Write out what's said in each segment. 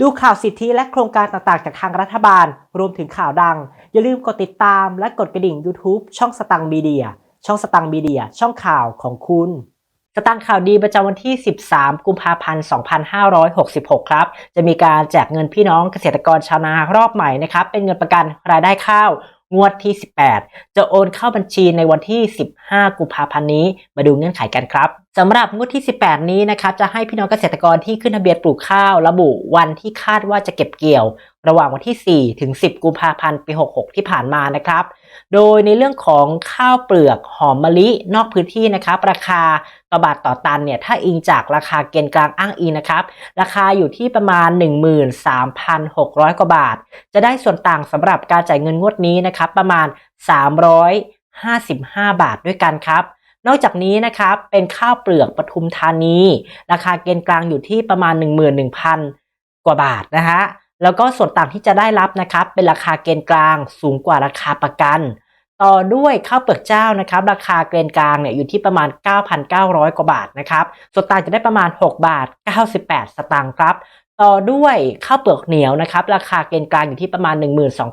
ดูข่าวสิทธิและโครงการต่างๆ จากทางรัฐบาล รวมถึงข่าวดัง อย่าลืมกดติดตามและกดกระดิ่ง YouTube ช่องสตังมีเดีย ช่องสตังมีเดีย ช่องข่าวของคุณสตังข่าวดีประจำวันที่ 13 กุมภาพันธ์ 2566 ครับ จะมีการแจกเงินพี่น้องเกษตรกรชาวนา รอบใหม่นะครับ เป็นเงินประกันรายได้ข้าว งวดที่ 18 จะโอนเข้าบัญชีในวันที่ 15 กุมภาพันธ์นี้ มาดูเงื่อนไขกันครับสำหรับงวดที่ 18 นี้นะครับจะให้พี่น้องเกษตรกรที่ขึ้นทะเบียนปลูกข้าว ระบุวันที่คาดว่าจะเก็บเกี่ยว ระหว่างวันที่ 4 ถึง 10 กุมภาพันธ์ปี 66 ที่ผ่านมานะครับ โดยในเรื่องของข้าวเปลือกหอมมะลินอกพื้นที่นะครับราคากระบาทต่อตันเนี่ยถ้าอิงจากราคาเกณฑ์กลางอ้างอิงนะครับ ราคาอยู่ที่ประมาณ 13,600 กว่าบาท จะได้ส่วนต่างสำหรับการจ่ายเงินงวดนี้นะครับประมาณ 355 บาทด้วยกันครับนอกจากนี้นะครับเป็นข้าวเปลือกปทุมธานี ราคาเกณฑ์กลางอยู่ที่ประมาณ 11,000 กว่าบาทนะฮะ แล้วก็ส่วนต่างที่จะได้รับนะครับเป็นราคาเกณฑ์กลางสูงกว่าราคาประกัน ต่อด้วยข้าวเปลือกเจ้านะครับ ราคาเกณฑ์กลางเนี่ยอยู่ที่ประมาณ 9,900 กว่าบาทนะครับส่วนต่างจะได้ประมาณ 6 บาท 98 สตางค์ครับต่อด้วยข้าวเปลือกเหนียวนะครับ ราคาเกณฑ์กลางอยู่ที่ประมาณ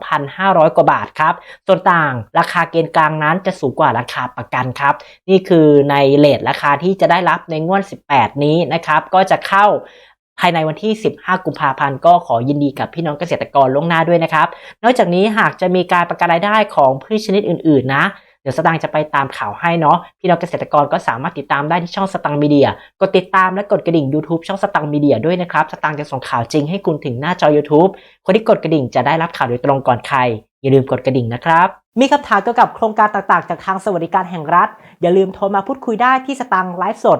12,500 กว่าบาทครับส่วนต่างราคาเกณฑ์กลางนั้นจะสูงกว่าราคาประกันครับ นี่คือในเลทราคาที่จะได้รับในงวด 18 นี้นะครับ ก็จะเข้า ภายในวันที่ 15 กุมภาพันธ์ก็ขอยินดีกับพี่น้องเกษตรกรล่วงหน้าด้วยนะครับ นอกจากนี้หากจะมีการประกันรายได้ของพืชชนิดอื่น ๆ นะเดี๋ยวสตางจะไปตามข่าวให้เนาะพี่น้องเกษตรกรก็สามารถติดตามได้ที่ช่องสตังมีเดียกดติดตามและกดกระดิ่ง YouTube ช่องสตังมีเดียด้วยนะครับสตังจะส่งข่าวจริงให้คุณถึงหน้าจอ YouTube คนที่กดกระดิ่งจะได้รับข่าวโดยตรงก่อนใคร อย่าลืมกดกระดิ่งนะครับ มีคำถามเกี่ยวกับโครงการต่างๆ จากทางสวัสดิการแห่งรัฐ อย่าลืมโทรมาพูดคุยได้ที่สตังไลฟ์สด